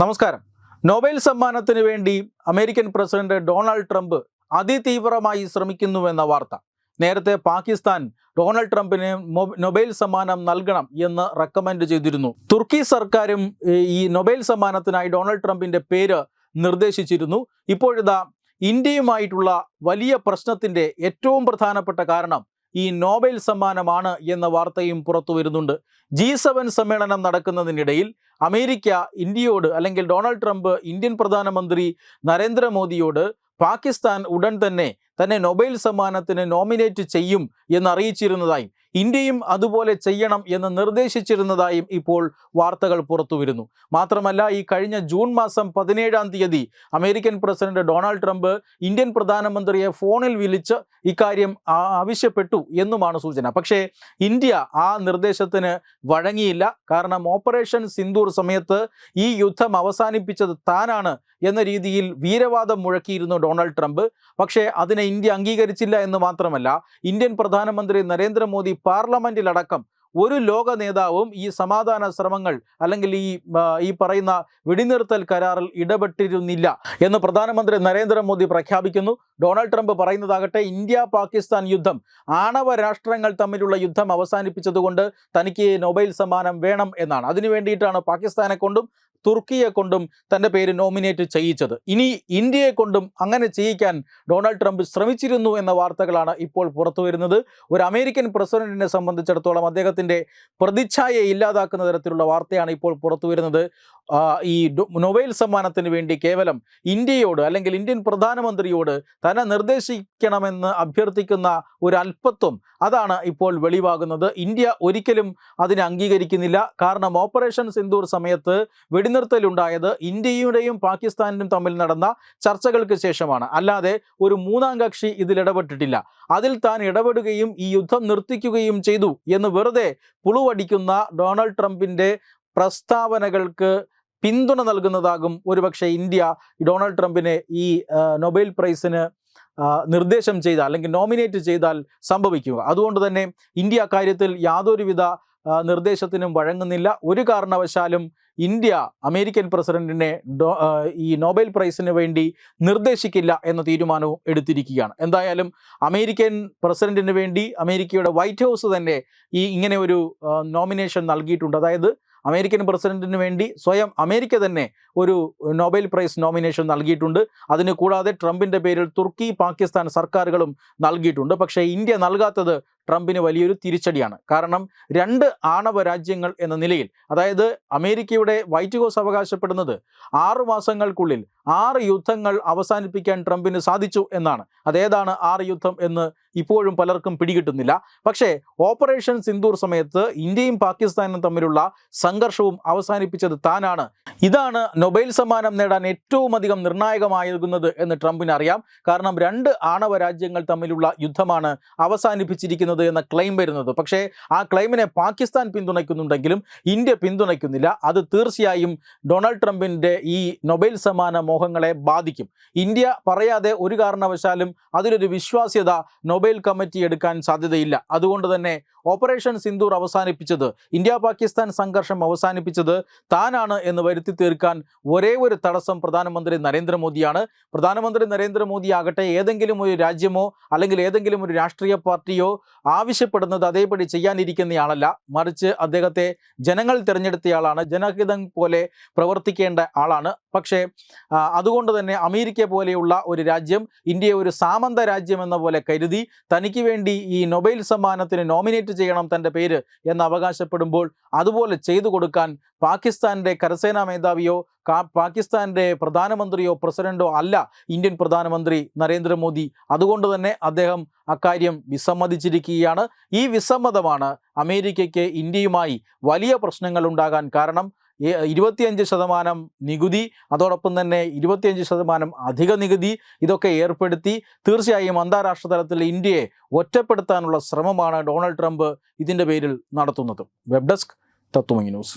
നമസ്കാരം. നൊബേൽ സമ്മാനത്തിന് വേണ്ടി അമേരിക്കൻ പ്രസിഡന്റ് ഡൊണാൾഡ് ട്രംപ് അതിതീവ്രമായി ശ്രമിക്കുന്നുവെന്ന വാർത്ത. നേരത്തെ പാകിസ്ഥാൻ ഡൊണാൾഡ് ട്രംപിന് നൊബേൽ സമ്മാനം നൽകണം എന്ന് റെക്കമെൻഡ് ചെയ്തിരുന്നു. തുർക്കി സർക്കാരും ഈ നൊബേൽ സമ്മാനത്തിനായി ഡൊണാൾഡ് ട്രംപിന്റെ പേര് നിർദ്ദേശിച്ചിരുന്നു. ഇപ്പോഴിതാ ഇന്ത്യയുമായിട്ടുള്ള വലിയ പ്രശ്നത്തിന്റെ ഏറ്റവും പ്രധാനപ്പെട്ട കാരണം ഈ നോബൽ സമ്മാനമാണ് എന്ന വാർത്തയും പുറത്തു വരുന്നുണ്ട്. ജി സെവൻ സമ്മേളനം നടക്കുന്നതിനിടയിൽ അമേരിക്ക ഇന്ത്യയോട് അല്ലെങ്കിൽ ഡൊണാൾഡ് ട്രംപ് ഇന്ത്യൻ പ്രധാനമന്ത്രി നരേന്ദ്രമോദിയോട് പാകിസ്ഥാൻ ഉടൻ തന്നെ തന്നെ നൊബൈൽ സമ്മാനത്തിന് നോമിനേറ്റ് ചെയ്യും എന്ന് അറിയിച്ചിരുന്നതായും ഇന്ത്യയും അതുപോലെ ചെയ്യണം എന്ന് നിർദ്ദേശിച്ചിരുന്നതായും ഇപ്പോൾ വാർത്തകൾ പുറത്തുവരുന്നു. മാത്രമല്ല ഈ കഴിഞ്ഞ ജൂൺ മാസം പതിനേഴാം തീയതി American president Donald Trump Indian പ്രധാനമന്ത്രിയെ ഫോണിൽ വിളിച്ച് ഇക്കാര്യം ആവശ്യപ്പെട്ടു എന്നുമാണ് സൂചന. പക്ഷേ ഇന്ത്യ ആ നിർദ്ദേശത്തിന് വഴങ്ങിയില്ല. കാരണം ഓപ്പറേഷൻ സിന്ദൂർ സമയത്ത് ഈ യുദ്ധം അവസാനിപ്പിച്ചത് താനാണ് എന്ന രീതിയിൽ വീരവാദം മുഴക്കിയിരുന്നു ഡൊണാൾഡ് ട്രംപ്. പക്ഷേ അതിനെ ഇന്ത്യ അംഗീകരിച്ചില്ല എന്ന് മാത്രമല്ല ഇന്ത്യൻ പ്രധാനമന്ത്രി നരേന്ദ്രമോദി പാർലമെന്റിലടക്കം ഒരു ലോക നേതാവും ഈ സമാധാന ശ്രമങ്ങൾ അല്ലെങ്കിൽ ഈ ഈ പറയുന്ന വെടിനിർത്തൽ കരാറിൽ ഇടപെട്ടിരുന്നില്ല എന്ന് പ്രധാനമന്ത്രി നരേന്ദ്രമോദി പ്രഖ്യാപിക്കുന്നു. ഡൊണാൾഡ് ട്രംപ് പറയുന്നതാകട്ടെ ഇന്ത്യ പാകിസ്ഥാൻ യുദ്ധം ആണവ രാഷ്ട്രങ്ങൾ തമ്മിലുള്ള യുദ്ധം അവസാനിപ്പിച്ചതുകൊണ്ട് തനിക്ക് നൊബൈൽ സമ്മാനം വേണം എന്നാണ്. അതിനു വേണ്ടിയിട്ടാണ് പാകിസ്ഥാനെ കൊണ്ടും തുർക്കിയെ കൊണ്ടും തന്റെ പേര് നോമിനേറ്റ് ചെയ്യിച്ചത്. ഇനി ഇന്ത്യയെ കൊണ്ടും അങ്ങനെ ചെയ്യിക്കാൻ ഡൊണാൾഡ് ട്രംപ് ശ്രമിച്ചിരുന്നു എന്ന വാർത്തകളാണ് ഇപ്പോൾ പുറത്തു വരുന്നത്. ഒരു അമേരിക്കൻ പ്രസിഡന്റിനെ സംബന്ധിച്ചിടത്തോളം അദ്ദേഹത്തിന്റെ പ്രതിച്ഛായയെ ഇല്ലാതാക്കുന്ന തരത്തിലുള്ള വാർത്തയാണ് ഇപ്പോൾ പുറത്തു വരുന്നത്. ഈ നൊബേൽ സമ്മാനത്തിന് വേണ്ടി കേവലം ഇന്ത്യയോട് അല്ലെങ്കിൽ ഇന്ത്യൻ പ്രധാനമന്ത്രിയോട് തന്നെ നിർദ്ദേശിക്കണമെന്ന് അഭ്യർത്ഥിക്കുന്ന ഒരു അല്പത്വം അതാണ് ഇപ്പോൾ വെളിവാകുന്നത്. ഇന്ത്യ ഒരിക്കലും അതിനെ അംഗീകരിക്കുന്നില്ല. കാരണം ഓപ്പറേഷൻ സിന്ദൂർ സമയത്ത് വെടിനിർത്തലുണ്ടായത് ഇന്ത്യയുടെയും പാകിസ്ഥാനും തമ്മിൽ നടന്ന ചർച്ചകൾക്ക് ശേഷമാണ്. അല്ലാതെ ഒരു മൂന്നാം കക്ഷി ഇതിൽ ഇടപെട്ടിട്ടില്ല. അതിൽ താൻ ഇടപെടുകയും ഈ യുദ്ധം നിർത്തിക്കുകയും ചെയ്തു എന്ന് വെറുതെ പുളുവടിക്കുന്ന ഡൊണാൾഡ് ട്രംപിന്റെ പ്രസ്താവനകൾക്ക് പിന്തുണ നൽകുന്നതാകും ഒരുപക്ഷെ ഇന്ത്യ ഡൊണാൾഡ് ട്രംപിനെ ഈ നൊബേൽ പ്രൈസിന് നിർദ്ദേശം ചെയ്താൽ അല്ലെങ്കിൽ നോമിനേറ്റ് ചെയ്താൽ സംഭവിക്കുക. അതുകൊണ്ട് തന്നെ ഇന്ത്യ അക്കാര്യത്തിൽ യാതൊരുവിധ നിർദ്ദേശത്തിനും വഴങ്ങുന്നില്ല. ഒരു കാരണവശാലും ഇന്ത്യ അമേരിക്കൻ പ്രസിഡന്റിനെ ഈ നോബൽ പ്രൈസിന് വേണ്ടി നിർദ്ദേശിക്കില്ല എന്ന തീരുമാനവും എടുത്തിരിക്കുകയാണ്. എന്തായാലും അമേരിക്കൻ പ്രസിഡന്റിന് വേണ്ടി അമേരിക്കയുടെ വൈറ്റ് ഹൗസ് തന്നെ ഈ ഇങ്ങനെ ഒരു നോമിനേഷൻ നൽകിയിട്ടുണ്ട്. അതായത് അമേരിക്കൻ പ്രസിഡന്റിന് വേണ്ടി സ്വയം അമേരിക്ക തന്നെ ഒരു നൊബേൽ പ്രൈസ് നോമിനേഷൻ നൽകിയിട്ടുണ്ട്. അതിന് കൂടാതെ ട്രംപിന്റെ പേരിൽ തുർക്കി പാകിസ്ഥാൻ സർക്കാരുകളും നൽകിയിട്ടുണ്ട്. പക്ഷേ ഇന്ത്യ നൽകാത്തത് ട്രംപിന് വലിയൊരു തിരിച്ചടിയാണ്. കാരണം രണ്ട് ആണവ രാജ്യങ്ങൾ എന്ന നിലയിൽ അതായത് അമേരിക്കയുടെ വൈറ്റ് ഹൗസ് അവകാശപ്പെടുന്നത് ആറു മാസങ്ങൾക്കുള്ളിൽ ആറ് യുദ്ധങ്ങൾ അവസാനിപ്പിക്കാൻ ട്രംപിന് സാധിച്ചു എന്നാണ്. അതേതാണ് ആറ് യുദ്ധം എന്ന് ഇപ്പോഴും പലർക്കും പിടികിട്ടുന്നില്ല. പക്ഷേ ഓപ്പറേഷൻ സിന്ദൂർ സമയത്ത് ഇന്ത്യയും പാകിസ്ഥാനും തമ്മിലുള്ള സംഘർഷവും അവസാനിപ്പിച്ചത് താനാണ്. ഇതാണ് നൊബൈൽ സമ്മാനം നേടാൻ ഏറ്റവും അധികം നിർണായകമാകുന്നത് എന്ന് ട്രംപിന് അറിയാം. കാരണം രണ്ട് ആണവ രാജ്യങ്ങൾ തമ്മിലുള്ള യുദ്ധമാണ് അവസാനിപ്പിച്ചിരിക്കുന്നത് എന്ന ക്ലെയിം വരുന്നത്. പക്ഷേ ആ ക്ലെയിമിനെ പാകിസ്ഥാൻ പിന്തുണയ്ക്കുന്നുണ്ടെങ്കിലും ഇന്ത്യ പിന്തുണയ്ക്കുന്നില്ല. അത് തീർച്ചയായും ഡൊണാൾഡ് ട്രംപിന്റെ ഈ നൊബേൽ സമ്മാന മോഹങ്ങളെ ബാധിക്കും. ഇന്ത്യ പറയാതെ ഒരു കാരണവശാലും അതിലൊരു വിശ്വാസ്യത നൊബേൽ കമ്മിറ്റി എടുക്കാൻ സാധ്യതയില്ല. അതുകൊണ്ട് തന്നെ ഓപ്പറേഷൻ സിന്ദൂർ അവസാനിപ്പിച്ചത് ഇന്ത്യ പാകിസ്ഥാൻ സംഘർഷം അവസാനിപ്പിച്ചത് താനാണ് എന്ന് വരുത്തി തീർക്കാൻ ഒരേ ഒരു തടസ്സം പ്രധാനമന്ത്രി നരേന്ദ്രമോദിയാണ്. പ്രധാനമന്ത്രി നരേന്ദ്രമോദി ആകട്ടെ ഏതെങ്കിലും ഒരു രാജ്യമോ അല്ലെങ്കിൽ ഏതെങ്കിലും ഒരു രാഷ്ട്രീയ പാർട്ടിയോ ആവശ്യപ്പെടുന്നത് അതേപടി ചെയ്യാനിരിക്കുന്നയാളല്ല. മറിച്ച് അദ്ദേഹത്തെ ജനങ്ങൾ തിരഞ്ഞെടുത്തയാളാണ് ജനഹിതം പോലെ പ്രവർത്തിക്കേണ്ട ആളാണ്. പക്ഷേ അതുകൊണ്ട് തന്നെ അമേരിക്ക പോലെയുള്ള ഒരു രാജ്യം ഇന്ത്യയെ ഒരു സാമന്ത രാജ്യം എന്ന പോലെ കരുതി തനിക്ക് വേണ്ടി ഈ നൊബൈൽ സമ്മാനത്തിന് നോമിനേറ്റ് ചെയ്യണം തന്റെ പേര് എന്ന് അവകാശപ്പെടുമ്പോൾ അതുപോലെ ചെയ്തു കൊടുക്കാൻ പാകിസ്ഥാന്റെ കരസേനാ മേധാവിയോ പാകിസ്ഥാന്റെ പ്രധാനമന്ത്രിയോ പ്രസിഡന്റോ അല്ല ഇന്ത്യൻ പ്രധാനമന്ത്രി നരേന്ദ്രമോദി. അതുകൊണ്ട് തന്നെ അദ്ദേഹം അക്കാര്യം വിസമ്മതിച്ചിരിക്കുകയാണ്. ഈ വിസമ്മതമാണ് അമേരിക്കയ്ക്ക് ഇന്ത്യയുമായി വലിയ പ്രശ്നങ്ങൾ ഉണ്ടാകാൻ കാരണം. ഇരുപത്തിയഞ്ച് ശതമാനം നികുതി അതോടൊപ്പം തന്നെ ഇരുപത്തിയഞ്ച് ശതമാനം അധിക നികുതി ഇതൊക്കെ ഏർപ്പെടുത്തി തീർച്ചയായും അന്താരാഷ്ട്ര തലത്തിൽ ഇന്ത്യയെ ഒറ്റപ്പെടുത്താനുള്ള ശ്രമമാണ് ഡൊണാൾഡ് ട്രംപ് ഇതിന്റെ പേരിൽ നടത്തുന്നത്. Web desk തത്വമി news.